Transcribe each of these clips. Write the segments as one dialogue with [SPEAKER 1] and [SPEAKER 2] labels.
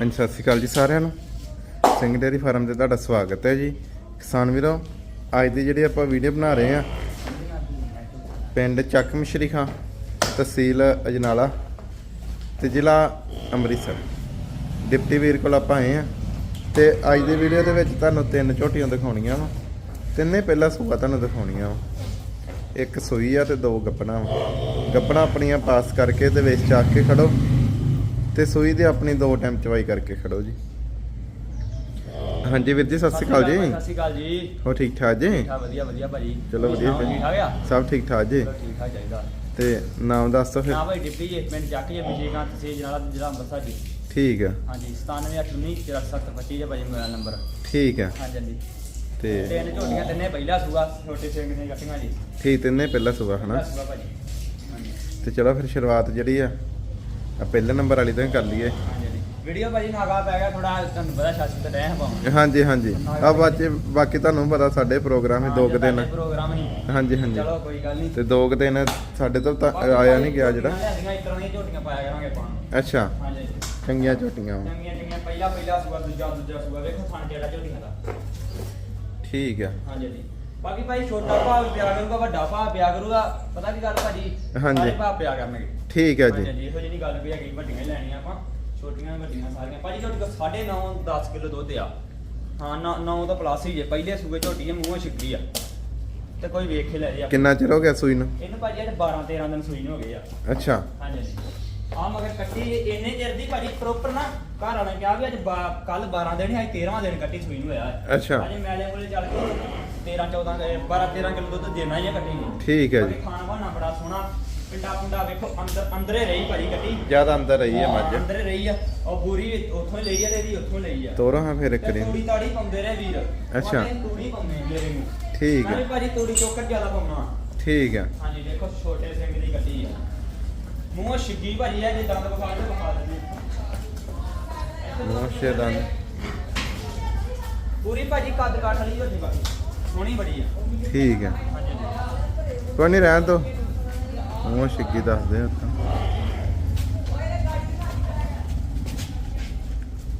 [SPEAKER 1] ਹਾਂਜੀ, ਸਤਿ ਸ਼੍ਰੀ ਅਕਾਲ ਜੀ ਸਾਰਿਆਂ ਨੂੰ। ਸਿੰਘ ਡੇਅਰੀ ਫਾਰਮ ਤੇ ਤੁਹਾਡਾ ਸਵਾਗਤ ਹੈ ਜੀ। ਕਿਸਾਨ ਵੀਰੋ, ਅੱਜ ਦੀ ਜਿਹੜੀ ਆਪਾਂ ਵੀਡੀਓ ਬਣਾ ਰਹੇ ਆ ਪਿੰਡ ਚੱਕ ਮਸ਼ਰੀ ਖਾਂ, ਤਹਿਸੀਲ ਅਜਨਾਲਾ ਤੇ ਜ਼ਿਲ੍ਹਾ ਅੰਮ੍ਰਿਤਸਰ। ਡਿਪਟੀ ਵੀਰ ਕੋਲ ਆਪਾਂ ਆਏ ਆ ਤੇ ਅੱਜ ਦੀ ਵੀਡੀਓ ਦੇ ਵਿੱਚ ਤੁਹਾਨੂੰ ਤਿੰਨ ਝੋਟੀਆਂ ਦਿਖਾਉਣੀਆਂ ਵਾ। ਤਿੰਨੇ ਪਹਿਲਾ ਸੂਆ ਤੁਹਾਨੂੰ ਦਿਖਾਉਣੀਆਂ ਵਾ। ਇੱਕ ਸੂਈ ਆ ਤੇ ਦੋ ਗੱਪਣਾ ਵਾ। ਗੱਪਣਾ ਆਪਣੀਆਂ ਪਾਸ ਕਰਕੇ ਤੇ ਵਿੱਚ ਚੱਕ ਕੇ ਖੜੋ। ਤੇ ਸੂਈ ਦੇ ਆਪਣੀ ਦੋ ਟਾਈਮ ਚਵਾਈ ਕਰਕੇ ਖੜੋ ਜੀ। ਹਾਂਜੀ ਵੀਰ ਜੀ ਸਤਿ ਸ਼੍ਰੀ ਅਕਾਲ ਜੀ।
[SPEAKER 2] ਸਤਿ ਸ਼੍ਰੀ ਅਕਾਲ ਜੀ।
[SPEAKER 1] ਹੋ ਠੀਕ ਠਾਕ ਜੀ?
[SPEAKER 2] ਠੀਕ ਠਾਕ ਵਧੀਆ ਵਧੀਆ ਭਾਜੀ।
[SPEAKER 1] ਚਲੋ ਵਧੀਆ
[SPEAKER 2] ਠੀਕ ਠਾਕ ਆ?
[SPEAKER 1] ਸਭ ਠੀਕ ਠਾਕ ਜੀ।
[SPEAKER 2] ਚਲੋ ਠੀਕ ਠਾਕ ਚਾਹੀਦਾ।
[SPEAKER 1] ਤੇ ਨਾਮ ਦੱਸ ਦਿਓ ਫਿਰ।
[SPEAKER 2] ਨਾ ਭਾਈ ਡਿਪਟੀ ਜੀ ਪਿੰਡ ਚੱਕ ਜੇ ਮਿਸ਼ੀਗਾਂ ਤਹਿਸੀਲ ਜਨਾਲਾ ਜ਼ਿਲ੍ਹਾ ਅੰਮ੍ਰਿਤਸਰ ਜੀ।
[SPEAKER 1] ਠੀਕ ਆ।
[SPEAKER 2] ਹਾਂਜੀ 97894725 ਜੇ ਭਾਜੀ ਮੇਰਾ ਨੰਬਰ।
[SPEAKER 1] ਠੀਕ ਆ।
[SPEAKER 2] ਹਾਂਜੀ ਹਾਂਜੀ।
[SPEAKER 1] ਤੇ
[SPEAKER 2] ਤਿੰਨ ਝੋਟੀਆਂ ਤਿੰਨੇ ਪਹਿਲਾ ਸੂਆ ਛੋਟੇ ਸਿੰਘ ਨੇ ਗੱਟੀਆਂ ਜੀ?
[SPEAKER 1] ਠੀਕ ਤਿੰਨੇ ਪਹਿਲਾ ਹਨਾ?
[SPEAKER 2] ਸੂਆ ਭਾਜੀ। ਹਾਂਜੀ।
[SPEAKER 1] ਤੇ ਚਲੋ ਫਿਰ ਸ਼ੁਰੂਆਤ ਜਿਹੜੀ ਆ ਆ ਪਹਿਲੇ ਨੰਬਰ ਵਾਲੀ ਤੋਂ ਹੀ ਕਰ ਲਈਏ
[SPEAKER 2] ਵੀਡੀਓ ਭਾਜੀ ਨਾਗਾ ਪੈ ਗਿਆ ਥੋੜਾ ਤੁਹਾਨੂੰ ਪਤਾ ਸ਼ਾਸਨ ਤੇ ਰਹਿ ਪਾਉਂ
[SPEAKER 1] ਹਾਂਜੀ ਹਾਂਜੀ ਆ ਬਾਕੀ ਬਾਕੀ ਤੁਹਾਨੂੰ ਪਤਾ ਸਾਡੇ ਪ੍ਰੋਗਰਾਮ ਹੀ ਦੋ ਕੁ ਦਿਨ
[SPEAKER 2] ਪ੍ਰੋਗਰਾਮ ਹੀ
[SPEAKER 1] ਹਾਂਜੀ ਹਾਂਜੀ
[SPEAKER 2] ਚਲੋ ਕੋਈ ਗੱਲ ਨਹੀਂ
[SPEAKER 1] ਤੇ ਦੋ ਕੁ ਦਿਨ ਸਾਡੇ ਤੋਂ ਤਾਂ ਆਇਆ ਨਹੀਂ ਗਿਆ ਜਿਹੜਾ
[SPEAKER 2] ਇਸ ਤਰ੍ਹਾਂ ਦੀਆਂ ਝੋਟੀਆਂ ਪਾਇਆ ਕਰਾਂਗੇ ਆਪਾਂ
[SPEAKER 1] ਅੱਛਾ
[SPEAKER 2] ਹਾਂਜੀ
[SPEAKER 1] ਚੰਗੀਆਂ ਝੋਟੀਆਂ
[SPEAKER 2] ਚੰਗੀਆਂ ਚੰਗੀਆਂ ਪਹਿਲਾ ਪਹਿਲਾ ਸੂਆ ਦੂਜਾ ਦੂਜਾ ਸੂਆ ਵੇਖੋ ਥਣ ਜਿਹੜਾ ਝੋਟੀਆਂ ਦਾ
[SPEAKER 1] ਠੀਕ ਆ
[SPEAKER 2] ਹਾਂਜੀ ਜੀ ਬਾਕੀ ਭਾਈ ਛੋਟਾ ਭਾਵ ਪਿਆ ਕਰੂਗਾ ਵੱਡਾ ਭਾਵ ਪਿਆ ਕਰੂਗਾ ਪਤਾ ਕੀ ਗੱਲ ਭਾਜੀ
[SPEAKER 1] ਹਾਂਜੀ।
[SPEAKER 2] ਭਾਵ ਪਿਆ ਕਰਨਗੇ
[SPEAKER 1] ਠੀਕ ਆ ਜੀ।
[SPEAKER 2] ਹਾਂਜੀ ਇਹੋ ਜਿਹੀ ਗੱਲ ਵੀ ਹੈਗੀ ਵੱਡੀਆਂ ਹੀ ਲੈਣੀਆਂ ਆਪਾਂ ਛੋਟੀਆਂ ਵੱਡੀਆਂ ਸਾਰੀਆਂ। ਭਾਜੀ ਝੋਟੀ ਕੋ 9.5 10 ਕਿਲੋ ਦੁੱਧ ਆ। ਹਾਂ 9 ਤਾਂ ਪਲੱਸ ਹੀ ਜੇ ਪਹਿਲੇ ਸੂਏ ਝੋਟੀ ਆ ਮੂੰਹੋਂ ਛਿੱਕੀ ਆ। ਤੇ ਕੋਈ ਵੇਖ ਕੇ ਲੈ ਜਾ
[SPEAKER 1] ਕਿੰਨਾ ਚਿਰ ਹੋ ਗਿਆ ਸੂਈ ਨੂੰ?
[SPEAKER 2] ਇਹਨੂੰ ਭਾਜੀ ਅੱਜ 12 13 ਦਿਨ ਸੂਈ ਨੂੰ ਹੋ ਗਏ ਆ।
[SPEAKER 1] ਅੱਛਾ।
[SPEAKER 2] ਹਾਂਜੀ ਆ ਮਗਰ ਕੱਟੀ ਇੰਨੇ ਚਿਰ ਦੀ ਭਾਜੀ ਪ੍ਰੋਪਰ ਨਾ ਘਰ ਵਾਲਾ ਕਿਹਾ ਵੀ ਅੱਜ ਕੱਲ 12 ਦਿਨ ਹੈ ਅੱਜ 13ਵਾਂ ਦਿਨ ਕੱਟੀ ਸੂਈ ਨੂੰ ਹੋਇਆ ਹੈ।
[SPEAKER 1] ਅੱਛਾ।
[SPEAKER 2] ਹਾਂਜੀ ਮੈਲੇ ਕੋਲੇ ਚੱਲ ਕੇ 13 14 ਦੇ 12 13 ਕਿਲੋ ਦੁੱਧ ਦੇਣਾ ਹੀ ਆ ਕੱਟੀ ਨੂੰ।
[SPEAKER 1] ਠੀਕ ਹੈ ਜੀ।
[SPEAKER 2] ਬਾਕੀ ਖਾਣਾ ਬਾਣਾ ਬੜਾ ਸੋਹਣਾ ਪਿੰਡਾ ਪੁੰਡਾ ਵੇਖੋ ਅੰਦਰ ਅੰਦਰੇ ਰਹੀ ਭਾਜੀ ਕੱਟੀ
[SPEAKER 1] ਜ਼ਿਆਦਾ ਅੰਦਰ ਰਹੀ ਹੈ ਮੱਝ।
[SPEAKER 2] ਅੰਦਰੇ ਰਹੀ ਆ। ਉਹ ਬੂਰੀ ਵੀ ਉੱਥੋਂ ਹੀ ਲਈ ਆ ਤੇ ਇਹਦੀ ਉੱਥੋਂ ਹੀ ਲਈ ਆ।
[SPEAKER 1] ਤੋਰੋ ਹਾਂ ਫਿਰ ਇੱਕ
[SPEAKER 2] ਤੇ
[SPEAKER 1] ਦਿਨ।
[SPEAKER 2] ਤੂੜੀ ਤਾੜੀ ਪਾਉਂਦੇ ਰਹੇ ਵੀਰ।
[SPEAKER 1] ਅੱਛਾ।
[SPEAKER 2] ਉਹਨੇ ਤੂੜੀ ਪਾਉਂਦੇ ਮੇਰੇ ਨੂੰ।
[SPEAKER 1] ਠੀਕ
[SPEAKER 2] ਮੈਂ ਵੀ
[SPEAKER 1] ਹੈ
[SPEAKER 2] ਭਾਜੀ ਤੂੜੀ ਚੋਕਰ ਜ਼ਿਆਦਾ ਪਾਉਣਾ।
[SPEAKER 1] ਠੀਕ ਹੈ
[SPEAKER 2] ਹਾਂਜੀ ਦੇਖੋ ਛੋਟੇ ਸਿੰਘ ਦੀ ਕੱਟੀ ਆ। ਮੂੰਹ ਛਿੱਗੀ ਭਾਜੀ ਆ ਜੇ ਦੰਦ ਵਿਖਾ ਦੇ ਵਿਖਾ ਦਿੰਦੇ।
[SPEAKER 1] ਮੋਸ਼ੇ ਦੰਦ।
[SPEAKER 2] ਪੂਰੀ ਭਾਜੀ ਕੱਦ ਕਾਠ ਵਾਲੀ ਹੋਣੀ ਸੋਹਣੀ ਬੜੀ ਆ।
[SPEAKER 1] ਠੀਕ ਹੈ
[SPEAKER 2] ਹਾਂਜੀ।
[SPEAKER 1] ਕੋਈ ਨਹੀਂ ਰਹਿਣ ਦੋ। ਉਹ ਛਿੱਗੀ ਦੱਸਦੇ ਆ ਤਾਂ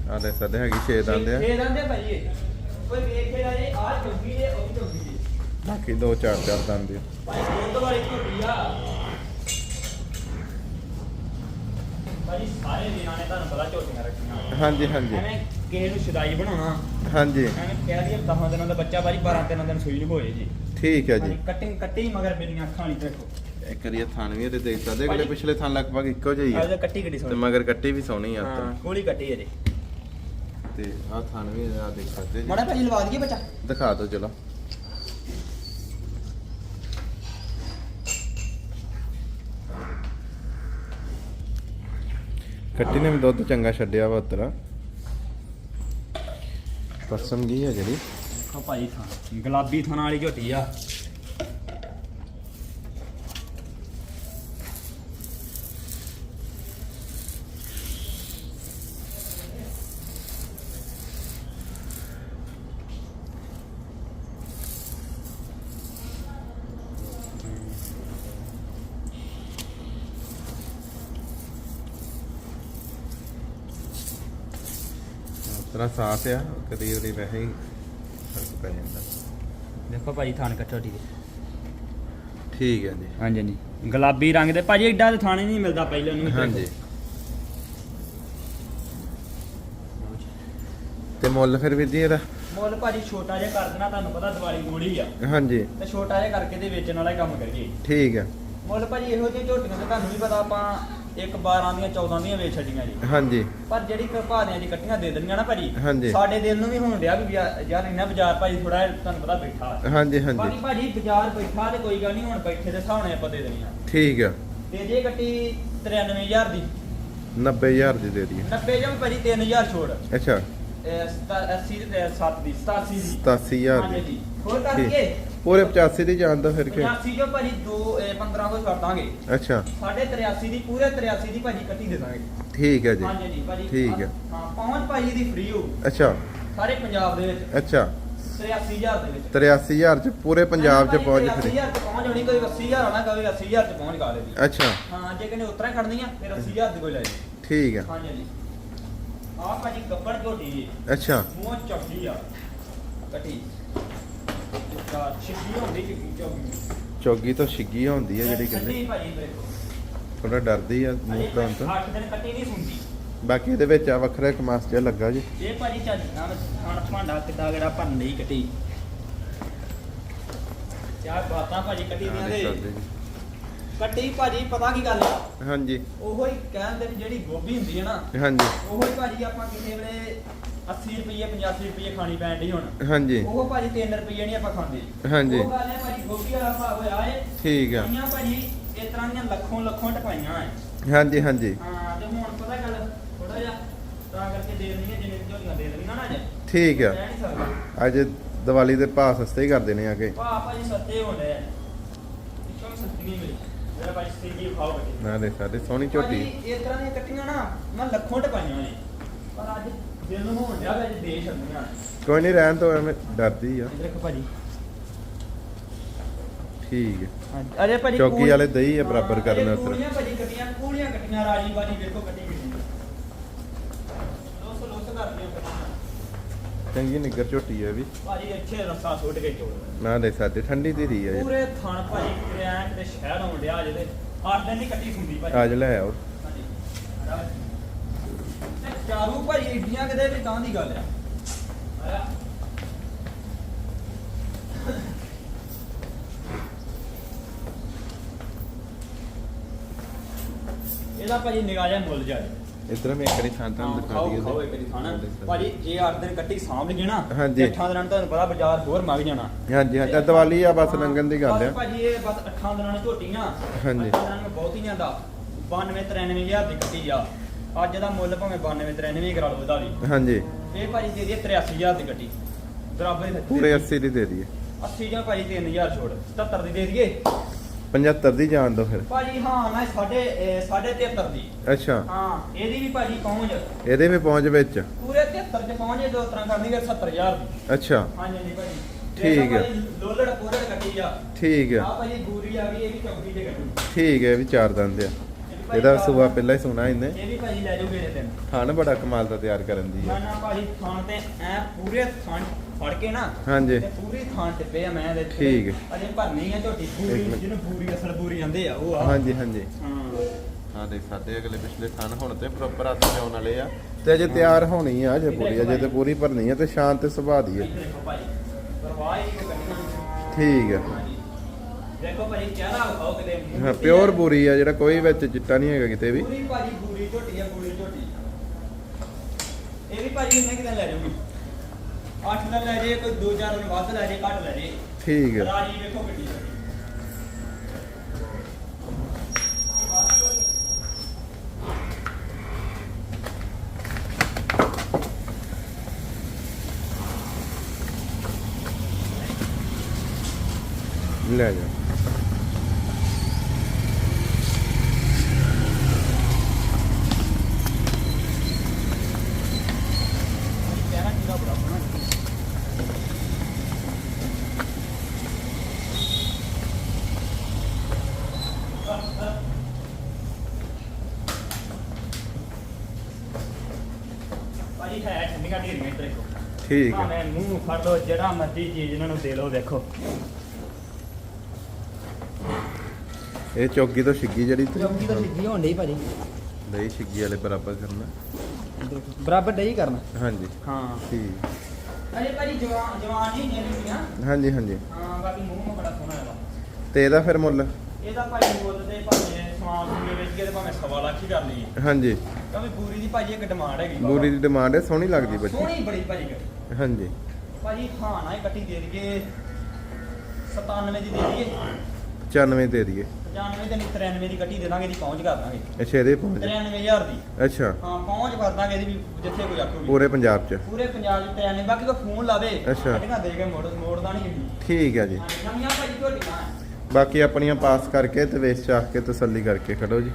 [SPEAKER 1] ਆ ਦੇ ਸਦੇ ਹੈਗੀ 6 ਦੰਦ ਆ।
[SPEAKER 2] ਛੇ ਦੰਦ ਆ ਭਾਜੀ ਇਹ। ਕੋਈ ਵੇਖੇ ਨਾ ਇਹ ਆਹ ਚੁੱਗੀ ਜੇ ਉਹ ਵੀ ਚੁੱਗੀ ਜੇ
[SPEAKER 1] ਬਾਕੀ ਦੋ ਚਾਰ ਚਾਰ ਦੰਦ ਆ।
[SPEAKER 2] ਭਾਈ ਦੁੱਧ ਵਾਲੀ ਝੋਟੀ ਆ। ਭਾਜੀ ਸਾਰੇ ਦਿਨਾਂ ਨੇ ਤੁਹਾਨੂੰ ਪਤਾ ਝੋਟੀਆਂ ਰੱਖੀਆਂ।
[SPEAKER 1] ਹਾਂਜੀ ਹਾਂਜੀ।
[SPEAKER 2] ਐਵੇਂ ਕਿਸੇ ਨੂੰ ਸ਼ਦਾਈ ਬਣਾਉਣਾ।
[SPEAKER 1] ਹਾਂਜੀ।
[SPEAKER 2] ਐਵੇਂ ਕਹਿ ਦਈਏ 10 ਦਿਨਾਂ ਦਾ ਬੱਚਾ ਭਾਜੀ 12 13 ਦਿਨ ਸੂਈ ਨੂੰ ਹੋਏ ਜੀ।
[SPEAKER 1] ਠੀਕ ਹੈ ਜੀ।
[SPEAKER 2] ਹਾਂਜੀ ਕਟਿੰਗ ਕੱਟੀ ਮਗਰ ਮੇਰੀਆਂ ਅੱਖਾਂ ਵਾਲੀ ਦੇਖੋ
[SPEAKER 1] ਇੱਕ ਵਾਰੀ ਇਹ ਥਣ ਵੀ ਇਹਦੇ ਦੇਖ ਸਕਦੇ ਅਗਲੇ ਪਿਛਲੇ ਥਣ ਲਗਭਗ ਇੱਕੋ ਜਿਹੀ ਆ
[SPEAKER 2] ਕੱਟੀ ਕੱਟੀ
[SPEAKER 1] ਤੇ
[SPEAKER 2] ਸੋਹਣੀ।
[SPEAKER 1] ਮਗਰ ਕੱਟੀ ਵੀ ਸੋਹਣੀ ਆ
[SPEAKER 2] ਹਾਂ
[SPEAKER 1] ਤਾਂ
[SPEAKER 2] ਕੋਲੀ ਕੱਟੀ ਹੈ ਜੀ
[SPEAKER 1] ਤੇ ਆ ਥਣ ਵੀ ਆ ਦੇਖ ਸਕਦੇ ਜੀ।
[SPEAKER 2] ਮਾੜਾ ਭਾਜੀ ਲਵਾ ਦਈਏ ਬੱਚਾ।
[SPEAKER 1] ਦਿਖਾ ਦਿਓ ਚਲੋ। ਕੱਟੀ ਨੇ ਵੀ ਦੁੱਧ ਚੰਗਾ ਛੱਡਿਆ ਵਾ ਉਤਰਾ। ਪਸਮ ਗਈ ਆ ਜਿਹੜੀ?
[SPEAKER 2] ਦੇਖੋ ਭਾਜੀ ਥਾਂ ਗੁਲਾਬੀ ਥਾਂ ਵਾਲੀ ਝੋਟੀ ਆ।
[SPEAKER 1] ਉਤਰਾ ਸਾਫ਼ ਆ ਕਦੀ ਉਹਦੀ ਵੈਸੇ ਹੀ ਫ਼ਰਕ ਪੈ ਜਾਂਦਾ।
[SPEAKER 2] ਦੇਖੋ ਭਾਜੀ ਥਾਨ ਕੱਟੋਟੀ ਦੇ
[SPEAKER 1] ਠੀਕ ਹੈ ਜੀ।
[SPEAKER 2] ਹਾਂਜੀ ਹਾਂਜੀ। ਗੁਲਾਬੀ ਰੰਗ ਦੇ ਭਾਜੀ ਐਡਾ ਤੇ ਥਾਣੇ ਨਹੀਂ ਮਿਲਦਾ ਪਹਿਲੇ ਨੂੰ
[SPEAKER 1] ਹਾਂਜੀ। ਤੇ ਮੁੱਲ ਫਿਰ ਵੀਰ ਜੀ ਇਹਦਾ?
[SPEAKER 2] ਮੁੱਲ ਭਾਜੀ ਛੋਟਾ ਜਿਹਾ ਕਰ ਦੇਣਾ ਤੁਹਾਨੂੰ ਪਤਾ ਦੀਵਾਲੀ ਗੋਲੀ ਆ।
[SPEAKER 1] ਹਾਂਜੀ।
[SPEAKER 2] ਤੇ ਛੋਟਾ ਜਿਹਾ ਕਰਕੇ ਤੇ ਵੇਚਣ ਵਾਲਾ ਹੀ ਕੰਮ ਕਰੀਏ।
[SPEAKER 1] ਠੀਕ ਹੈ।
[SPEAKER 2] ਮੁੱਲ ਭਾਜੀ ਇਹੋ ਜਿਹੇ ਝੋਟੀਆਂ ਤੇ ਤੁਹਾਨੂੰ ਵੀ ਪਤਾ ਆਪਾਂ ਇੱਕ 12 ਦੀਆਂ 14 ਦੀਆਂ ਵੇਚ ਛੱਡੀਆਂ ਜੀ।
[SPEAKER 1] ਹਾਂਜੀ।
[SPEAKER 2] ਪਰ ਜਿਹੜੀ ਭਾਦਿਆਂ ਦੀ ਕੱਟੀਆਂ ਦੇ ਦਿੰਦੀਆਂ ਨਾ ਭਾਜੀ
[SPEAKER 1] ਹਾਂਜੀ।
[SPEAKER 2] ਸਾਡੇ ਦਿਲ ਨੂੰ ਵੀ ਹੋਣ ਡਿਆ ਵੀ ਯਾਰ ਯਾਰ ਇਹਨਾਂ ਬਾਜ਼ਾਰ ਭਾਜੀ ਥੋੜਾ ਤੁਹਾਨੂੰ ਪਤਾ ਬੈਠਾ।
[SPEAKER 1] ਹਾਂਜੀ
[SPEAKER 2] ਬਾਕੀ
[SPEAKER 1] ਹਾਂਜੀ
[SPEAKER 2] ਭਾਜੀ ਬਾਜ਼ਾਰ ਬੈਠਾ ਤੇ ਕੋਈ ਗੱਲ ਨਹੀਂ ਹੁਣ ਬੈਠੇ ਦੇ ਹਿਸਾਬ ਨਾਲ ਆਪਾਂ ਦੇ ਦੇਣੀਆਂ
[SPEAKER 1] ਠੀਕ ਆ।
[SPEAKER 2] ਤੇ ਜੇ ਕੱਟੀ 93000 ਦੀ।
[SPEAKER 1] 90000 ਦੀ ਦੇ ਦਈਏ।
[SPEAKER 2] 90 ਜਾਂ ਭਾਜੀ 3000 ਛੋੜ।
[SPEAKER 1] ਅੱਛਾ।
[SPEAKER 2] ਇਹ ਸਤਾ- 80 ਤੇ 7 ਦੀ 87 ਦੀ।
[SPEAKER 1] 87000
[SPEAKER 2] ਹਾਂਜੀ। ਜੀ ਹੋਰ
[SPEAKER 1] ਠੀਕ।
[SPEAKER 2] ਕਰਕੇ
[SPEAKER 1] ਪੂਰੇ 85 ਦੀ ਜਾਣ ਦਾ ਫਿਰ ਕਿ
[SPEAKER 2] 85 ਜੋ ਭਾਜੀ 2 15 ਤੋਂ ਛੱਡ ਦਾਂਗੇ।
[SPEAKER 1] ਅੱਛਾ।
[SPEAKER 2] ਸਾਡੇ 83 ਦੀ ਪੂਰੇ 83 ਦੀ ਭਾਜੀ ਕੱਟੀ ਦੇ ਦਾਂਗੇ।
[SPEAKER 1] ਠੀਕ ਹੈ ਜੀ।
[SPEAKER 2] ਹਾਂਜੀ ਜੀ ਭਾਜੀ।
[SPEAKER 1] ਠੀਕ ਹੈ।
[SPEAKER 2] ਹਾਂ ਪਹੁੰਚ ਭਾਜੀ ਦੀ ਫ੍ਰੀ ਹੋ।
[SPEAKER 1] ਅੱਛਾ।
[SPEAKER 2] ਸਾਰੇ ਪੰਜਾਬ ਦੇ ਵਿੱਚ।
[SPEAKER 1] ਅੱਛਾ।
[SPEAKER 2] 83000 ਦੇ ਵਿੱਚ।
[SPEAKER 1] 83000 ਚ ਪੂਰੇ ਪੰਜਾਬ ਚ ਪਹੁੰਚ ਫਰੀ।
[SPEAKER 2] 80000 ਚ ਪਹੁੰਚ ਹੋਣੀ ਕੋਈ 80000 ਆਣਾ ਕਵੇ 80000 ਚ ਪਹੁੰਚ ਗਾ ਦੇ
[SPEAKER 1] ਅੱਛਾ।
[SPEAKER 2] ਹਾਂ ਜੇ ਕਿਨੇ ਉਤਰਾ ਖੜਨੀਆਂ ਫਿਰ 80000 ਦੀ ਕੋਈ ਲੈ ਜੀ
[SPEAKER 1] ਠੀਕ ਆ
[SPEAKER 2] ਹਾਂਜੀ ਜੀ ਆ ਭਾਜੀ ਗੱਬੜ ਝੋਟੀ ਜੀ।
[SPEAKER 1] ਅੱਛਾ।
[SPEAKER 2] ਮੂੰਹ ਚੱਕੀ ਆ। ਕੱਟੀ। ਹੁੰਦੀ
[SPEAKER 1] ਚੌਗੀ ਤੋਂ ਛਿੱਗੀ ਹੁੰਦੀ ਆ ਜਿਹੜੀ ਕਹਿੰਦੇ। ਥੋੜਾ ਡਰਦੀ ਆ ਮੂੰਹ ਤੋਂ ਤੋਂ।
[SPEAKER 2] 8 ਦਿਨ ਕੱਟੀ ਨਹੀਂ ਸੁਣਦੀ।
[SPEAKER 1] ਬਾਕੀ ਇਹਦੇ ਵਿੱਚ ਆ ਵੱਖਰਾ ਇੱਕ ਮਾਸ ਜਿਹਾ ਲੱਗਾ ਜੀ।
[SPEAKER 2] ਇਹ ਭਾਜੀ ਚੱਜ ਨਾਲ ਖਾਣ ਭਾਂਡਾ ਕਿੱਦਾਂ ਕਿਹੜਾ ਭੰਨ ਲਈ ਕੱਟੀ। ਚਾਰ ਬਾਤਾਂ ਭਾਜੀ ਕੱਟੀ ਦੀਆਂ ਦੇ। ਕੱਟੀ ਭਾਜੀ ਪਤਾ ਕੀ ਗੱਲ ਆ?
[SPEAKER 1] ਹਾਂਜੀ।
[SPEAKER 2] ਉਹੋ ਹੀ ਕਹਿੰਦੇ ਵੀ ਜਿਹੜੀ ਗੋਭੀ ਹੁੰਦੀ ਹੈ ਨਾ
[SPEAKER 1] ਹਾਂਜੀ।
[SPEAKER 2] ਉਹੋ ਹੀ ਭਾਜੀ ਆਪਾਂ ਕਿਸੇ ਵੇਲੇ 80 ਰੁਪਏ 85 ਰੁਪਏ ਖਾਣੀ ਪੈਣ ਡਈ ਹੁਣ।
[SPEAKER 1] ਹਾਂਜੀ।
[SPEAKER 2] ਉਹ ਭਾਜੀ 3 ਰੁਪਏ ਨਹੀਂ ਆਪਾਂ ਖਾਂਦੇ।
[SPEAKER 1] ਹਾਂਜੀ।
[SPEAKER 2] ਉਹ ਗੱਲ ਹੈ ਭਾਜੀ ਗੋਭੀ ਵਾਲਾ ਹਿਸਾਬ ਹੋਇਆ ਏ।
[SPEAKER 1] ਠੀਕ ਆ।
[SPEAKER 2] ਕਈਆਂ ਭਾਜੀ ਇਸ ਤਰ੍ਹਾਂ ਦੀਆਂ ਲੱਖੋਂ ਲੱਖੋਂ ਟਪਾਈਆਂ ਏ।
[SPEAKER 1] ਹਾਂਜੀ ਹਾਂਜੀ।
[SPEAKER 2] ਹਾਂ ਤੇ ਹੁਣ ਪਤਾ ਗੱਲ ਥੋੜਾ ਜਿਹਾ ਤਾਂ ਕਰਕੇ ਦੇ ਦੇਣੀਆਂ ਜਿਵੇਂ ਝੋਲੀਆਂ ਦੇ ਦੇਣੀਆਂ ਨਾ ਜੇ
[SPEAKER 1] ਠੀਕ ਆ। ਅੱਜ ਦੀਵਾਲੀ ਦੇ ਭਾਅ ਸਸਤੇ ਹੀ ਕਰ ਦੇਣੇ ਆ ਕੇ।
[SPEAKER 2] ਵਾਹ ਭਾਜੀ ਸਸਤੇ ਹੋਣੇ ਆ। ਇੱਕੋ ਵੀ ਸਸਤੀ ਨਹੀਂ ਮਿਲੀ। ਮੇਰਾ ਭਾਜੀ ਸਸਤੀ ਖਾਓ ਬੱਚੇ
[SPEAKER 1] ਨਾ ਦੇ ਸਾਡੇ ਸੋਹਣੀ ਝੋਟੀ।
[SPEAKER 2] ਭਾਜੀ ਇਸ ਤਰ੍ਹਾਂ ਦੀਆਂ ਕੱਟੀਆਂ ਨਾ ਮੈਂ ਲੱਖੋਂ ਟਪਾਈਆਂ ਨੇ। ਪਰ ਅੱਜ ਦਿਲ ਨੂੰ ਹੋਣ ਡਿਆ ਵੀ ਅੱਜ ਦੇ ਛੱਡੀਆਂ
[SPEAKER 1] ਕੋਈ ਨਹੀਂ ਰਹਿਣ ਤੋਂ ਐਵੇਂ ਡਰਦੀ ਆ।
[SPEAKER 2] ਇੱਧਰ ਦੇਖੋ ਭਾਜੀ।
[SPEAKER 1] ਠੀਕ ਹੈ
[SPEAKER 2] ਹਾਂਜੀ। ਅਰੇ ਭਾਜੀ
[SPEAKER 1] ਚੌਕੀ ਵਾਲੇ ਦਹੀਂ ਆ ਬਰਾਬਰ ਕਰਨ ਵਾਸਤੇ।
[SPEAKER 2] ਕੂਲੀਆਂ ਭਾਜੀ ਕੱਟੀਆਂ ਕੂਲੀਆਂ ਕੱਟੀਆਂ ਰਾਜੀ ਬਾਜੀ ਵੇਖੋ ਕੱਟੀ ਕਿੰਨੀ ਲੋਸ ਲੋਸ ਕਰਦੀਆਂ ਕੱਟੀਆਂ
[SPEAKER 1] ਚੰਗੀ ਨਿੱਗਰ ਝੋਟੀ ਹੈ ਵੀ।
[SPEAKER 2] ਭਾਜੀ ਅੱਛੇ ਰਸਾ ਸੁੱਟ ਕੇ ਚੋੜ
[SPEAKER 1] ਨਾ। ਦੇ ਸਾਡੇ ਠੰਡੀ ਦੀ ਰਹੀ ਹੈ
[SPEAKER 2] ਪੂਰੇ ਥਣ ਭਾਜੀ ਕਿਰਿਆ ਤੇ ਸ਼ਹਿਰ ਆਉਣ ਡਿਆ ਜਿਹਦੇ ਅੱਠ ਦਿਨ ਦੀ ਕੱਟੀ ਹੁੰਦੀ ਭਾਜੀ।
[SPEAKER 1] ਅੱਜ ਲੈ ਆਓ।
[SPEAKER 2] ਚਾਰੂ ਭਾਜੀ ਏਡੀਆਂ ਕਿਤੇ ਵੀ ਤਾਂ ਦੀ ਗੱਲ ਆ। ਇਹਦਾ ਭਾਜੀ ਨਿਗਾਹ ਮੁੱਲ ਜਾ
[SPEAKER 1] ਇਧਰ ਮੈਂ ਇੱਕ ਵਾਰੀ ਥਾਂ ਥਾਂ ਦਿਖਾ ਦਈਏ
[SPEAKER 2] ਖਾਓ ਇੱਕ ਵਾਰੀ ਖਾਣਾ ਭਾਜੀ ਜੇ 8 ਦਿਨ ਕੱਟੀ ਸਾਂਭ ਲਈਏ ਨਾ
[SPEAKER 1] ਹਾਂਜੀ।
[SPEAKER 2] 8 ਦਿਨਾਂ ਨੂੰ ਤੁਹਾਨੂੰ ਪਤਾ ਬਾਜ਼ਾਰ ਹੋਰ ਮਗ ਜਾਣਾ।
[SPEAKER 1] ਹਾਂਜੀ ਆਹ ਦੀਵਾਲੀ ਆ ਬਸ
[SPEAKER 2] ਹਾਂ,
[SPEAKER 1] ਲੰਘਣ ਦੀ ਗੱਲ ਆ।
[SPEAKER 2] ਭਾਜੀ ਇਹ ਬਸ 8 ਦਿਨਾਂ ਦੀ ਝੋਟੀਆਂ
[SPEAKER 1] ਹਾਂਜੀ।
[SPEAKER 2] ਅੱਠਾਂ ਦਿਨਾਂ ਨੂੰ ਬਹੁਤ ਹੀ ਜਾਂਦਾ 92 93000 ਦੀ ਕੱਟੀ ਆ। ਅੱਜ ਦਾ ਮੁੱਲ ਭਾਵੇਂ 92 93 ਕਰਾ ਲਓ ਇਹਦਾ ਵੀ।
[SPEAKER 1] ਹਾਂਜੀ।
[SPEAKER 2] ਇਹ ਭਾਜੀ ਦੇ ਦਈਏ 83000 ਦੀ ਕੱਟੀ। ਬਰਾਬਰ ਹੀ
[SPEAKER 1] ਪੂਰੇ 80 ਦੀ ਦੇ ਦਈਏ।
[SPEAKER 2] 80 ਜਾਂ ਭਾਜੀ 3000 ਛੋੜ 77 ਦੀ ਦੇ ਦਈਏ।
[SPEAKER 1] 75 ਦੀ ਜਾਣ ਦੋ ਫਿਰ।
[SPEAKER 2] ਭਾਜੀ ਹਾਂ ਮੈਂ ਸਾਢੇ 73 ਦੀ।
[SPEAKER 1] ਅੱਛਾ।
[SPEAKER 2] ਹਾਂ ਇਹਦੀ ਵੀ ਭਾਜੀ ਪਹੁੰਚ।
[SPEAKER 1] ਇਹਦੇ ਵੀ ਪਹੁੰਚ ਵਿੱਚ।
[SPEAKER 2] ਪੂਰੇ 73 ਚ ਪਹੁੰਚੇ ਦੋ ਤਰ੍ਹਾਂ ਕਰਨੀ ਫਿਰ 70000 ਦੀ।
[SPEAKER 1] ਅੱਛਾ।
[SPEAKER 2] ਹਾਂਜੀ ਹਾਂਜੀ ਭਾਜੀ।
[SPEAKER 1] ਠੀਕ ਹੈ।
[SPEAKER 2] ਲੋਲੜ ਪੂਰੜ ਕੱਟੀ ਆ।
[SPEAKER 1] ਠੀਕ
[SPEAKER 2] ਆ।
[SPEAKER 1] ਹੈ
[SPEAKER 2] ਭਾਜੀ ਗੂਰੀ ਆ ਗਈ ਇਹ ਵੀ ਚੌਕੀ ਤੇ ਕੱਟੀ।
[SPEAKER 1] ਠੀਕ ਹੈ ਇਹ ਵੀ ਚਾਰ ਦੰਦ ਆ। ਇਹਦਾ ਸੂਆ ਪਹਿਲਾਂ ਹੀ ਸੁਣਾ ਇਹਨੇ।
[SPEAKER 2] ਇਹ ਵੀ ਭਾਜੀ ਲੈ ਜਾਓਗੇ ਇਹਦੇ ਦਿਨ
[SPEAKER 1] ਥਣ ਬੜਾ ਕਮਾਲ ਦਾ ਤਿਆਰ ਕਰਨ ਦੀ
[SPEAKER 2] ਨਾ
[SPEAKER 1] ਹੈ
[SPEAKER 2] ਨਾ ਭਾਜੀ ਥਾਣ ਤੇ ਐ ਪੂਰੇ ਥਾਣ ਫੜ ਕੇ ਨਾ
[SPEAKER 1] ਹਾਂਜੀ।
[SPEAKER 2] ਤੇ ਪੂਰੀ ਥਾਣ ਤੇ ਪਿਆ ਮੈਂ ਇਹਦੇ ਤੇ।
[SPEAKER 1] ਠੀਕ ਹੈ।
[SPEAKER 2] ਅਜੇ ਭਰਨੀ ਆ ਝੋਟੀ
[SPEAKER 1] ਇੱਕ
[SPEAKER 2] ਪੂਰੀ
[SPEAKER 1] ਮਿੰਟ।
[SPEAKER 2] ਜਿਹਨੂੰ ਪੂਰੀ ਅਸਲ ਪੂਰੀ ਜਾਂਦੇ ਆ ਉਹ ਆ।
[SPEAKER 1] ਹਾਂਜੀ ਹਾਂਜੀ।
[SPEAKER 2] ਹਾਂ।
[SPEAKER 1] ਹਾਂ ਦੇਖ ਸਕਦੇ ਅਗਲੇ ਪਿਛਲੇ ਥਣ ਹੁਣ ਤੇ ਪ੍ਰੋਪਰ ਹੱਥ ਤੇ ਆਉਣ ਵਾਲੇ ਆ। ਤੇ ਅਜੇ ਤਿਆਰ ਹੋਣੀ ਆ ਅਜੇ ਪੂਰੀ ਅਜੇ ਤੇ ਪੂਰੀ ਭਰਨੀ ਆ ਤੇ ਸ਼ਾਂਤ ਤੇ ਸੁਭਾਅ ਦੀ ਹੈ
[SPEAKER 2] ਇੱਥੇ ਦੇਖੋ ਭਾਜੀ। ਪਰਵਾਹ ਹੀ ਨਹੀਂ ਕਰਨੀ
[SPEAKER 1] ਠੀਕ ਹੈ
[SPEAKER 2] ਦੇਖੋ ਭਾਜੀ ਚਿਹਰਾ ਵਿਖਾਓ ਕਿਤੇ ਮੂੰਹ
[SPEAKER 1] ਹਾਂ। ਪਿਓਰ ਬੂਰੀ ਆ ਜਿਹੜਾ ਕੋਈ ਵਿੱਚ ਚਿੱਟਾ ਨਹੀਂ ਹੈਗਾ ਕਿਤੇ ਵੀ।
[SPEAKER 2] ਪੂਰੀ ਭਾਜੀ ਪੂਰੀ ਝੋਟੀ ਆ ਪੂਰੀ ਝੋਟੀ। ਇਹ ਵੀ ਭਾਜੀ ਕਿੰਨੇ ਕਿਦਾਂ ਲੈ ਜਾਊਗੀ? 8 ਦਿਨ ਲੈ ਜੇ ਕੋਈ 2-4 ਦਿਨ ਵੱਧ ਲੈ ਜੇ ਘੱਟ ਲੈ ਜੇ
[SPEAKER 1] ਠੀਕ ਹੈ
[SPEAKER 2] ਰਾਜੀ ਵੇਖੋ ਗੱਡੀ
[SPEAKER 1] ਲੈ ਜਾ
[SPEAKER 2] ਚਿਹਰਾ ਕਿਹਦਾ ਬੜਾ ਸੋਹਣਾ ਭਾਜੀ ਹੈ ਠੰਡੀਆਂ ਢੇਰੀਆਂ ਇੱਧਰ ਦੇਖੋ
[SPEAKER 1] ਠੀਕ ਹੈ
[SPEAKER 2] ਭਾਵੇਂ ਮੂੰਹ ਫੜ ਲਓ ਜਿਹੜਾ ਮਰਜ਼ੀ ਚੀਜ਼ ਇਹਨਾਂ ਨੂੰ ਦੇ ਲਓ ਦੇਖੋ
[SPEAKER 1] ਇਹ ਚੌਕੀ ਤੋਂ ਛਿੱਗੀ ਜਿਹੜੀ ਤੇ?
[SPEAKER 2] ਚੌਕੀ ਤਾਂ ਸਿੱਧੀ ਹੋਣ ਡਈ ਭਾਜੀ।
[SPEAKER 1] ਦਹੀਂ ਛਿੱਗੀ ਵਾਲੇ ਬਰਾਬਰ ਕਰਨਾ।
[SPEAKER 2] ਬਰਾਬਰ ਡਈ ਕਰਨਾ।
[SPEAKER 1] ਹਾਂਜੀ।
[SPEAKER 2] ਹਾਂ।
[SPEAKER 1] ਠੀਕ।
[SPEAKER 2] ਅਰੇ ਭਾਜੀ ਜਵਾਨ ਜਵਾਨ ਨਹੀਂ ਜਿਹੜੀਆਂ
[SPEAKER 1] ਹਾਂਜੀ ਹਾਂਜੀ।
[SPEAKER 2] ਹਾਂ ਬਾਕੀ ਮੂੰਹ ਬੜਾ ਸੋਹਣਾ ਹੈ
[SPEAKER 1] ਤੇ ਇਹਦਾ ਫਿਰ ਮੁੱਲ?
[SPEAKER 2] ਇਹਦਾ ਭਾਜੀ ਮੁੱਲ ਤੇ ਸਮਾਨ ਸਮੂਨ ਵਿੱਚ ਕੇ ਤੇ ਭਾਵੇਂ ਸਵਾ ਲੱਖ ਹੀ ਕਰ ਲਈਏ
[SPEAKER 1] ਹਾਂਜੀ।
[SPEAKER 2] ਕਿਉਂਕਿ ਪੂਰੀ ਦੀ ਭਾਜੀ ਇੱਕ ਡਿਮਾਂਡ ਹੈਗੀ।
[SPEAKER 1] ਬੂਰੀ ਦੀ ਡਿਮਾਂਡ ਹੈ ਸੋਹਣੀ ਲੱਗਦੀ ਬੱਚੀ।
[SPEAKER 2] ਸੋਹਣੀ ਬੜੀ ਭਾਜੀ ਕੱਟੀ।
[SPEAKER 1] ਹਾਂਜੀ।
[SPEAKER 2] ਭਾਜੀ ਹਾਂ ਨਾ ਇਹ ਕੱਟੀ ਦੇ ਦਈਏ 97 ਦੀ ਦੇ ਦਈਏ।
[SPEAKER 1] 95 ਦੇ ਦਈਏ।
[SPEAKER 2] 95 ਤੇ 93 ਦੀ ਕੱਟੀ ਦੇ ਦਾਂਗੇ ਇਹਦੀ ਪਹੁੰਚ ਕਰ ਦਾਂਗੇ।
[SPEAKER 1] ਅੱਛਾ ਇਹਦੇ ਪਹੁੰਚ।
[SPEAKER 2] 93000 ਦੀ।
[SPEAKER 1] ਅੱਛਾ।
[SPEAKER 2] ਹਾਂ ਪਹੁੰਚ ਕਰ ਦਾਂਗੇ ਇਹਦੀ ਵੀ ਜਿੱਥੇ ਕੋਈ ਆਖੂਗੀ
[SPEAKER 1] ਪੂਰੇ ਪੰਜਾਬ 'ਚ।
[SPEAKER 2] ਪੂਰੇ ਪੰਜਾਬ ਚ 93 ਬਾਕੀ ਕੋਈ ਫੋਨ ਲਾਵੇ।
[SPEAKER 1] ਅੱਛਾ।
[SPEAKER 2] ਕੱਟੀਆਂ ਦੇ ਕੇ ਮੋੜ ਮੋੜਦਾ ਨਹੀਂ।
[SPEAKER 1] ਠੀਕ ਹੈ ਜੀ।
[SPEAKER 2] ਨਵੀਆਂ ਭਾਜੀ ਝੋਟੀਆਂ
[SPEAKER 1] ਬਾਕੀ ਆਪਣੀਆਂ ਪਾਸ ਕਰਕੇ ਤੇ ਵੇਚ ਚਾਹ ਕੇ ਤਸੱਲੀ ਕਰਕੇ ਖੜੋ ਜੀ।